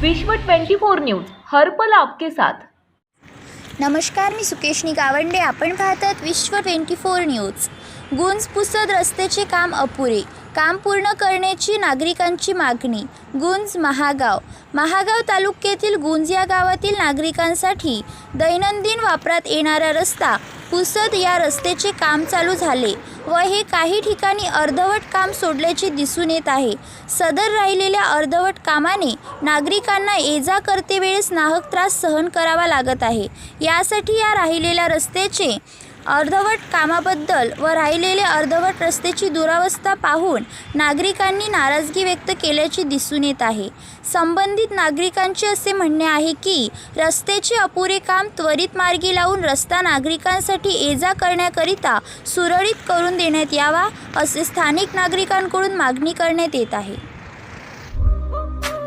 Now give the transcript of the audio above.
विश्व 24 न्यूज हर्पल आपके साथ. नमस्कार मी सुकेशनी गावंडे. आपण पाहतात विश्व ट्वेंटी फोर न्यूज. गुंज पुसद रस्त्याचे काम अपुरे. काम पूर्ण करण्याची नागरिकांची मागणी. गुंज महागाव. महागाव तालुक्यातील गुंज या गावातील नागरिकांसाठी दैनंदिन वापरात येणारा रस्ता पुसद या रस्त्याचे काम चालू झाले व हे काही ठिकाणी अर्धवट काम सोडल्याचे दिसून येत आहे. सदर राहिलेल्या अर्धवट कामाने नागरिकांना ये जा करते वेळेस नाहक त्रास सहन करावा लागत आहे. यासाठी या राहिलेल्या रस्त्याचे अर्धवट कामाबद्दल व राहिलेले अर्धवट रस्त्याची दुरावस्था पाहून नागरिकांनी नाराजगी व्यक्त केल्याचे दिसून येत आहे. संबंधित नागरिकांचे असे म्हणणे आहे की रस्त्याचे अपुरे काम त्वरित मार्गी लावून रस्ता नागरिकांसाठी ये जा करण्याकरिता सुरळीत करून देण्यात यावा असे स्थानिक नागरिकांकडून मागणी करण्यात येत आहे.